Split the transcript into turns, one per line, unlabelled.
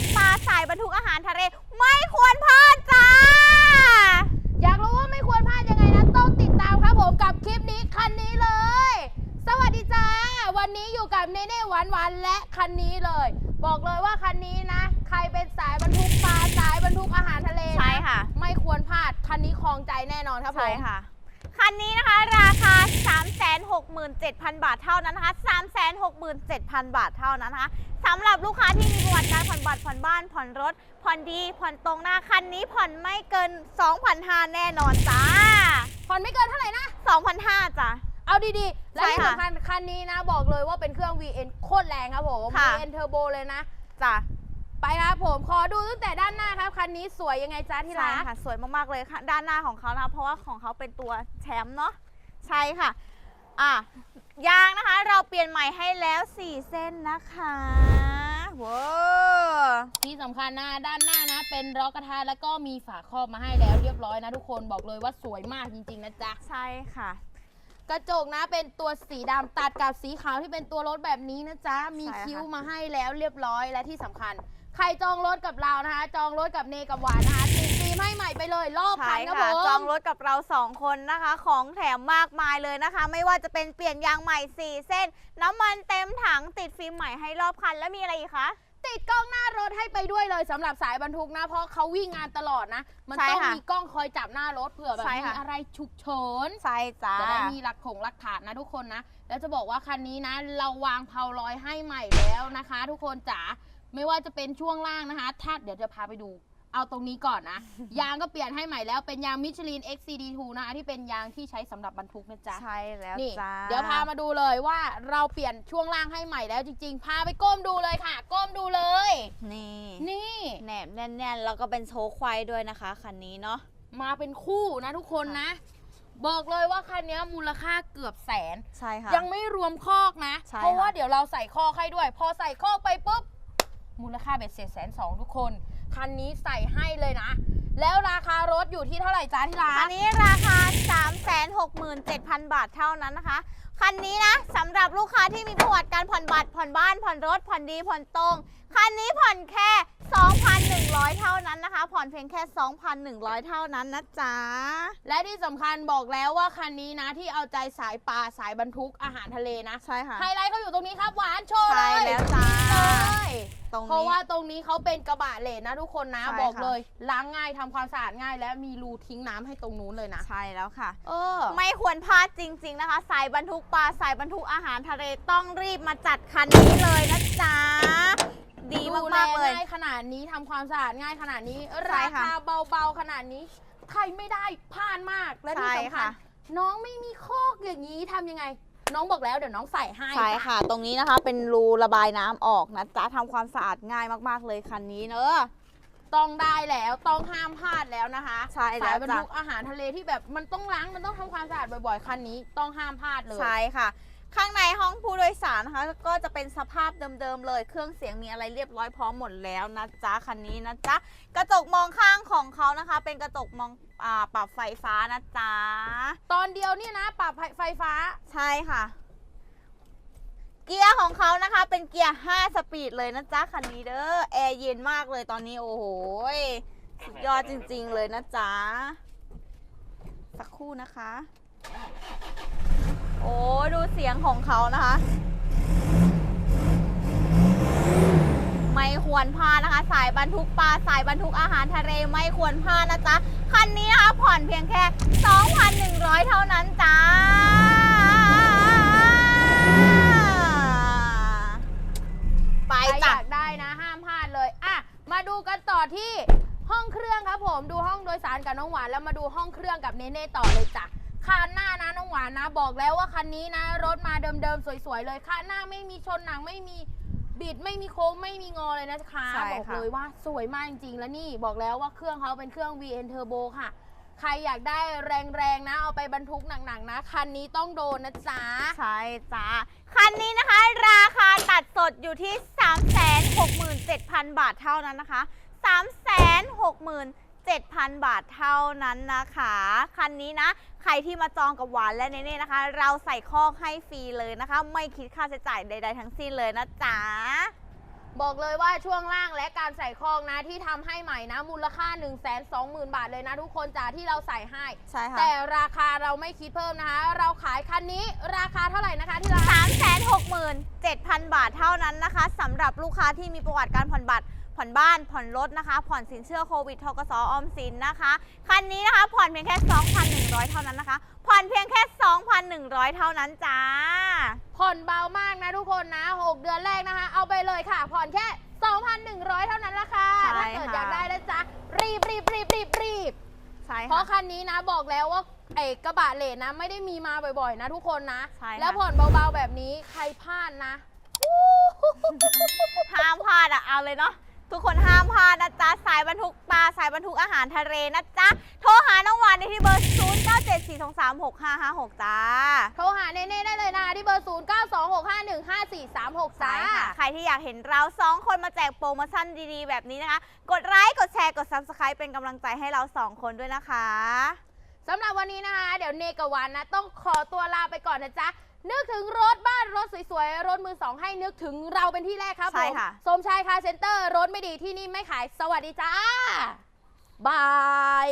กปลาสายบรรทุกอาหารทะเลไม่ควรพลาดจ้า
อยากรู้ว่าไม่ควรพลาดยังไงนะต้องติดตามครับผมกับคลิปนี้คันนี้เลย สวัสดีจ้า วันนี้อยู่กับเนเน่หวานหวานๆและคันนี้เลย บอกเลยว่าคันนี้นะ ใครเป็นสายบรรทุกปลาสายบรรทุกอาหารทะเลน
ใช่ค่ะ
ไม่ควรพลาดคันนี้คลองใจแน่นอนครับผม
ใช่ค่ะ คันนี้นะคะ ราคา 367,000 บาทเท่านั้นนะคะ367,000 บาทเท่านั้นนะคะสำหรับลูกค้าที่มีประวัติการผ่อนบัตรผ่อนบ้าน ผ่อนรถ ผ่อนดีผ่อนตรงหน้าคันนี้ผ่อนไม่เกิน 2,500แน่นอนจ้า
ผ่อนไม่เกินเท่าไหร่นะ
2,500จ้ะ
เอาดีๆ และ
ใช่
ที่
ค่ะ
สำคัญคันนี้นะบอกเลยว่าเป็นเครื่อง VN โคตรแรงครับผม
ค่ะ
VN Turbo เลยนะ
จ้ะ
ไปครับผมขอดูตั้งแต่ด้านหน้าครับคันนี้สวยยังไงจ้าที่
ใช่
รัก
ค่ะสวยมากๆเลยค่ะ ด้านหน้าของเขานะคะเพราะว่าของเขาเป็นตัวแชมป์เนาะใช่ค่ะอะยางนะคะ เราเปลี่ยนใหม่ให้แล้ว 4 เส้นนะคะว้าว
ที่สำคัญนะด้านหน้านะ เป็นล้อกระทะแล้วก็มีฝาครอบมาให้แล้วเรียบร้อยนะทุกคนบอกเลยว่าสวยมากจริงๆนะจ๊ะ
ใช่ค่ะ
กระจกนะเป็นตัวสีดำตัดกับสีขาวที่เป็นตัวรถแบบนี้นะจ๊ะ มี
ใช่ค่ะ
คิ้วมาให้แล้วเรียบร้อยและที่สำคัญ ใครจองรถกับเรานะคะ จองรถกับเนกับหวานนะคะติดฟิล์มให้ใหม่ไปเลยรอบคั
ใช่
นครับ
ค่ะ
ผม
จองรถกับเรา 2 คนนะคะ ของแถมมากมายเลยนะคะ ไม่ว่าจะเป็นเปลี่ยนยางใหม่ 4 เส้น น้ำมันเต็มถังติดฟิล์มใหม่ให้รอบคัน แล้วมีอะไรอีกคะ
ติดกล้องหน้ารถให้ไปด้วยเลยสำหรับสายบรรทุกนะ เพราะเขาวิ่งงานตลอดนะ มัน
ใช่
ต้อง
ค่ะ
มีกล้องคอยจับหน้ารถเผื่อแบบ
ใช่
มี
ค่ะ
อะไรฉุกเฉิน
ใช่จ้า
จะได้มีหลักถงหลักฐานนะทุกคนนะ แล้วจะบอกว่าคันนี้นะ เราวางเพาลอยให้ใหม่แล้วนะคะ ทุกคนจ๋าไม่ว่าจะเป็นช่วงล่างนะคะ ถ้าเดี๋ยวจะพาไปดู เอาตรงนี้ก่อนนะ ยางก็เปลี่ยนให้ใหม่แล้วเป็นยางมิชลิน XCD2 นะคะที่เป็นยางที่ใช้สำหรับบรรทุกนะจ๊ะ
ใช่แล้ว
นี่
จ้า
เดี๋ยวพามาดูเลยว่าเราเปลี่ยนช่วงล่างให้ใหม่แล้วจริง ๆ พาไปก้มดูเลยค่ะ ก้มดูเลย
นี่
นี่
แหนบแน่นๆแล้วก็เป็นโชว์ควายด้วยนะคะคันนี้เนาะ
มาเป็นคู่นะทุกคนนะ บอกเลยว่าคันนี้มูลค่าเกือบแสน
ใช่ค่ะ
ยังไม่รวมคอกนะ
ใช่
เพราะว่า
ค่ะ
เดี๋ยวเราใส่คอกให้ด้วย พอใส่คอกไปปุ๊บ มูลค่าเบ็ดเสร็จแสนสองทุกคน คันนี้ใส่ให้เลยนะ แล้วราคารถอยู่ที่เท่าไหร่จ้าที่ร้า
คั
น
นนี้ราคา 367,000 บาทเท่านั้นนะคะ คันนี้นะสำหรับลูกค้าที่มีประวัติการผ่อนบัตรผ่อนบ้านผ่อนรถผ่อนดีผ่อนตรง คันนี้ผ่อนแค่ 2,100 เท่านั้นนะคะ ผ่อนเพียงแค่ 2,100 เท่านั้นนะจ๊ะ
และที่สำคัญบอกแล้วว่าคันนี้นะที่เอาใจสายปลาสายบรรทุกอาหารทะเลนะ
ใช่ค่ะ
ไฮไลท์เขาอยู่ตรงนี้ครับหวานโชว์เล
ใช่
ย
แล้วจ้า
เลย
ตรง
เพราะ
นี้
ว่าตรงนี้เขาเป็นกระบะเลนนะทุกคนนะ
ใช่
บอก
ค่ะ
เลย ล้างง่ายทำความสะอาดง่าย และมีรูทิ้งน้ำให้ตรงนู้นเลยนะ
ใช่แล้วค่ะ
เออ
ไม่ควรพลาดจริง ๆนะคะ สายบรรทุกปลาสายบรรทุกอาหารทะเลต้องรีบมาจัดคันนี้เลยนะจ๊ะ ดีมาก ๆ เลย
ดูแง่ายขนาดนี้ทำความสะอาดง่ายขนาดนี้
ใช่
รา
ค่ะ
คาเบาๆขนาดนี้ ใครไม่ได้พลาดมากและที่
ใช่
สำคั
ค่ะ
ญน้องไม่มีคอกอย่างนี้ทำยังไง น้องบอกแล้วเดี๋ยวน้องใส่ให้
ใช่ค่ะ ตรงนี้นะคะ เป็นรูระบายน้ำออกนะจ๊ะทำความสะอาดง่ายมากๆเลยคันนี้เนอะ
ต้องได้แล้วต้องห้ามพลาดแล้วนะคะ
ใช่แล้ว
สายบรร
จ้ะ
ทุกอาหารทะเลที่แบบมันต้องล้างมันต้องทำความสะอาดบ่อยๆคันนี้ต้องห้ามพลาดเลย
ใช่ค่ะ ข้างในห้องผู้โดยสารนะคะ ก็จะเป็นสภาพเดิมๆเลย เครื่องเสียงมีอะไรเรียบร้อยพร้อมหมดแล้วนะจ๊ะคันนี้นะจ๊ะกระจกมองข้างของเขานะคะ เป็นกระจกมองอ่าปรับไฟฟ้านะจ๊ะ
ตอนเดียวเนี่ยนะปรับไฟฟ้า
ใช่ค่ะ เกียร์ของเขานะคะ เป็นเกียร์ 5 สปีดเลยนะจ๊ะคันนี้เด้อแอร์เย็นมากเลยตอนนี้โอ้โหยสุดยอดจริง ๆ เลยนะจ๊ะสักครู่นะคะ โอ้ดูเสียงของเขานะคะ ไม่ควรพลาดนะคะ สายบรรทุกปลาสายบรรทุกอาหารทะเลไม่ควรพลาดนะจ๊ะ คันนี้นะคะผ่อนเพียงแค่ 2,100 เท่านั้นจ้าไปจ้ะ
ยากได้นะห้ามพลาดเลยอะมาดูกันต่อที่ห้องเครื่องครับผมดูห้องโดยสารกับน้องหวานแล้วมาดูห้องเครื่องกับเนเน่ต่อเลยจ้ะคัน วานนะ บอกแล้วว่าคันนี้นะ รถมาเดิมๆสวยๆเลยคันหน้าไม่มีชนหนังไม่มีบิดไม่มีโค้งไม่มีงอเลยนะคะ
ใช่
บอก
ค่ะ
เลยว่าสวยมากจริงๆ แล้วนี่บอกแล้วว่าเครื่องเขาเป็นเครื่อง VN Turbo ค่ะ ใครอยากได้แรงๆนะ เอาไปบรรทุกหนักๆนะ คันนี้ต้องโดนนะจ๊ะ
ใช่จ้าคันนี้นะคะ ราคาตัดสดอยู่ที่ 367,000 บาทเท่านั้นนะคะ 367,000 บาทเท่านั้นนะคะ คันนี้นะ ใครที่มาจองกับหวานและเนเน่นะคะ เราใส่คอกให้ฟรีเลยนะคะ ไม่คิดค่าใช้จ่ายใด ๆ ทั้งสิ้นเลยนะจ๊ะ
บอกเลยว่าช่วงล่างและการใส่คองนะที่ทำให้ใหม่นะมูลค่า 1 2 0 0 0 0 บาทเลยนะทุกคนจ้าที่เราใส่ให้
ใช่ค่ะ
แต่ราคาเราไม่คิดเพิ่มนะคะ เราขายคันนี้ราคาเท่าไหร่นะคะที่ร้าน
367,000บาทเท่านั้นนะคะสำหรับลูกค้าที่มีประวัติการผ่อนบัตร ผ่อนบ้าน ผ่อนรถนะคะ ผ่อนสินเชื่อโควิดทกสออมสินนะคะ คันนี้นะคะผ่อนเพียงแค่ 2,100 เท่านั้นนะคะ ผ่อนเพียงแค่ 2,100 เท่านั้นจ้า
ผ่อนเบามากนะทุกคนนะ 6 เดือนแรกนะคะ เอาไปเลยค่ะ ผ่อนแค่ 2,100 เท่านั้นละค่ะ
ใช่
ถ้าเกิด
ค่ะ
อยากได้นะจ๊ะ รีบรีบรีบรีบรีบ
ใช่
เพราะ
ค่ะ
คันนี้นะบอกแล้วว่าไอ้กระบะเลนนะ ไม่ได้มีมาบ่อยๆ นะทุกคนนะ
ใช่ค่ะ
แล้วผ่อนเบาๆแบบนี้ใครพลาดนะ
ห้ามพลาดอะเอาเลยเนาะ ทุกคนห้ามพลาดนะจ๊ะ สายบรรทุกปลาสายบรรทุกอาหารทะเลนะจ๊ะ โทรหาน้องหวานได้ที่เบอร์ 0 9 7 4 2 3 6 5 5 6 จ้า
โทรหาเน่ๆได้เลยนะคะที่เบอร์ 0 9 2 6 5 1 5 4 3 6
ใช่
จ้า
ค่ะ ใครที่อยากเห็นเราสองคนมาแจกโปรโมชั่นดีๆ แบบนี้นะคะ กดไลค์กดแชร์กด Subscribe เป็นกำลังใจให้เราสองคนด้วยนะคะ
สำหรับวันนี้นะคะ เดี๋ยวเนกบวันนะ ต้องขอตัวลาไปก่อนนะจ๊ะ นึกถึงรถบ้านรถสวยๆ รถมือสองให้นึกถึงเราเป็นที่แรกครับ
ใช่
ผม
ค่ะ
สมชายคาร์เซ็นเตอร์ รถไม่ดีที่นี่ไม่ขายสวัสดีจ้า บาย